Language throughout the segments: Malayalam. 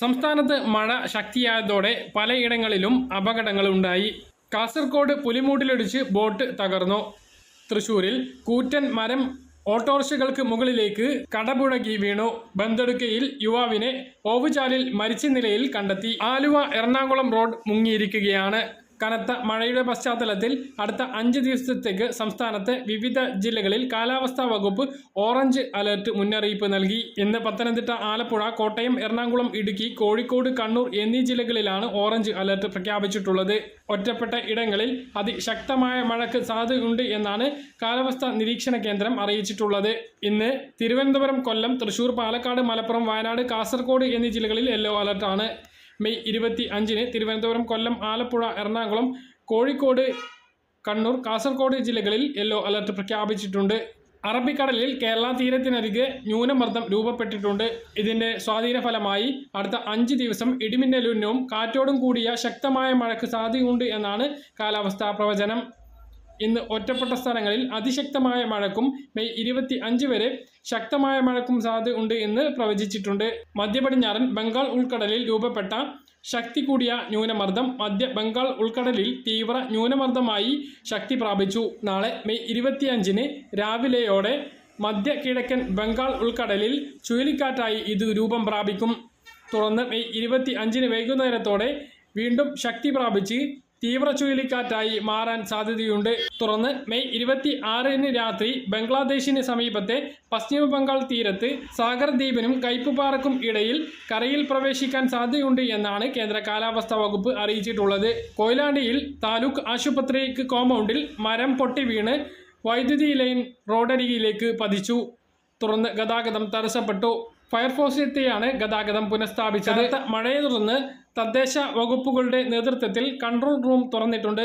സംസ്ഥാനത്ത് മഴ ശക്തിയായതോടെ പലയിടങ്ങളിലും അപകടങ്ങളുണ്ടായി. കാസർഗോഡ് പുലിമൂട്ടിലിടിച്ച് ബോട്ട് തകർന്നു. തൃശൂരിൽ കൂറ്റൻ മരം ഓട്ടോറിക്ഷകൾക്ക് മുകളിലേക്ക് കടപുഴകി വീണു. ബന്തെടുക്കയിൽ യുവാവിനെ ഓവുചാലിൽ മരിച്ച നിലയിൽ കണ്ടെത്തി. ആലുവ എറണാകുളം റോഡ് മുങ്ങിയിരിക്കുകയാണ്. കനത്ത മഴയുടെ പശ്ചാത്തലത്തിൽ അടുത്ത അഞ്ച് ദിവസത്തേക്ക് സംസ്ഥാനത്തെ വിവിധ ജില്ലകളിൽ കാലാവസ്ഥാ വകുപ്പ് ഓറഞ്ച് അലർട്ട് മുന്നറിയിപ്പ് നൽകി. ഇന്ന് പത്തനംതിട്ട ആലപ്പുഴ കോട്ടയം എറണാകുളം ഇടുക്കി കോഴിക്കോട് കണ്ണൂർ എന്നീ ജില്ലകളിലാണ് ഓറഞ്ച് അലർട്ട് പ്രഖ്യാപിച്ചിട്ടുള്ളത്. ഒറ്റപ്പെട്ട ഇടങ്ങളിൽ അതിശക്തമായ മഴയ്ക്ക് സാധ്യതയുണ്ട് എന്നാണ് കാലാവസ്ഥാ നിരീക്ഷണ കേന്ദ്രം അറിയിച്ചിട്ടുള്ളത്. ഇന്ന് തിരുവനന്തപുരം കൊല്ലം തൃശൂർ പാലക്കാട് മലപ്പുറം വയനാട് കാസർഗോഡ് എന്നീ ജില്ലകളിൽ യെല്ലോ അലർട്ടാണ്. മെയ് ഇരുപത്തി അഞ്ചിന് തിരുവനന്തപുരം കൊല്ലം ആലപ്പുഴ എറണാകുളം കോഴിക്കോട് കണ്ണൂർ കാസർഗോഡ് ജില്ലകളിൽ യെല്ലോ അലർട്ട് പ്രഖ്യാപിച്ചിട്ടുണ്ട്. അറബിക്കടലിൽ കേരള തീരത്തിനരികെ ന്യൂനമർദ്ദം രൂപപ്പെട്ടിട്ടുണ്ട്. ഇതിന്റെ സ്വാധീന ഫലമായി അടുത്ത അഞ്ച് ദിവസം ഇടിമിന്നലിനും കാറ്റോടും കൂടിയ ശക്തമായ മഴയ്ക്ക് സാധ്യതയുണ്ട് എന്നാണ് കാലാവസ്ഥാ പ്രവചനം. ഇന്ന് ഒറ്റപ്പെട്ട സ്ഥലങ്ങളിൽ അതിശക്തമായ മഴക്കും മെയ് ഇരുപത്തി അഞ്ച് വരെ ശക്തമായ മഴക്കും സാധ്യത ഉണ്ട് എന്ന് പ്രവചിച്ചിട്ടുണ്ട്. മധ്യപടിഞ്ഞാറൻ ബംഗാൾ ഉൾക്കടലിൽ രൂപപ്പെട്ട ശക്തി കൂടിയ ന്യൂനമർദ്ദം മധ്യ ബംഗാൾ ഉൾക്കടലിൽ തീവ്ര ന്യൂനമർദ്ദമായി ശക്തി പ്രാപിച്ചു. നാളെ മെയ് ഇരുപത്തിയഞ്ചിന് രാവിലെയോടെ മധ്യ കിഴക്കൻ ബംഗാൾ ഉൾക്കടലിൽ ചുഴലിക്കാറ്റായി ഇത് രൂപം പ്രാപിക്കും. തുടർന്ന് മെയ് ഇരുപത്തി അഞ്ചിന് വൈകുന്നേരത്തോടെ വീണ്ടും ശക്തി പ്രാപിച്ച് തീവ്ര ചുഴലിക്കാറ്റായി മാറാൻ സാധ്യതയുണ്ട്. തുറന്ന് മെയ് ഇരുപത്തി ആറിന് രാത്രി ബംഗ്ലാദേശിന് സമീപത്തെ പശ്ചിമ ബംഗാൾ തീരത്ത് സാഗർ ദ്വീപിനും കയ്പുപാറക്കും ഇടയിൽ കരയിൽ പ്രവേശിക്കാൻ സാധ്യതയുണ്ട് എന്നാണ് കേന്ദ്ര കാലാവസ്ഥാ വകുപ്പ് അറിയിച്ചിട്ടുള്ളത്. കൊയിലാണ്ടിയിൽ താലൂക്ക് ആശുപത്രിക്ക് കോമ്പൗണ്ടിൽ മരം പൊട്ടി വീണ് വൈദ്യുതി ലൈൻ റോഡരികിലേക്ക് പതിച്ചു. തുടർന്ന് ഗതാഗതം തടസ്സപ്പെട്ടു. ഫയർഫോഴ്സ് എത്തിയാണ് ഗതാഗതം പുനഃസ്ഥാപിച്ചത്. മഴയെ തുടർന്ന് തദ്ദേശ വകുപ്പുകളുടെ നേതൃത്വത്തിൽ കൺട്രോൾ റൂം തുറന്നിട്ടുണ്ട്.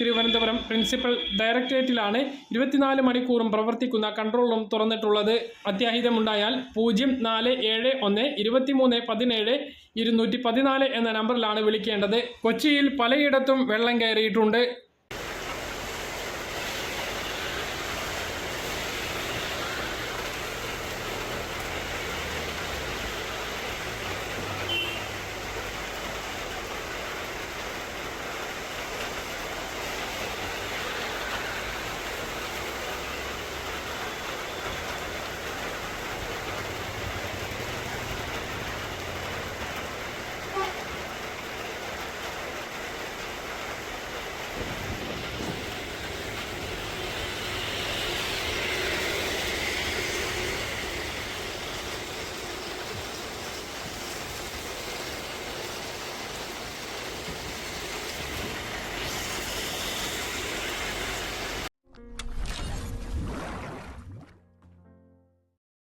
തിരുവനന്തപുരം പ്രിൻസിപ്പൽ ഡയറക്ടറേറ്റിലാണ് ഇരുപത്തിനാല് മണിക്കൂറും പ്രവർത്തിക്കുന്ന കൺട്രോൾ റൂം തുറന്നിട്ടുള്ളത്. അത്യാഹിതമുണ്ടായാൽ പൂജ്യം നാല് ഏഴ് ഒന്ന് ഇരുപത്തിമൂന്ന് പതിനേഴ് ഇരുന്നൂറ്റി പതിനാല് എന്ന നമ്പറിലാണ് വിളിക്കേണ്ടത്. കൊച്ചിയിൽ പലയിടത്തും വെള്ളം കയറിയിട്ടുണ്ട്.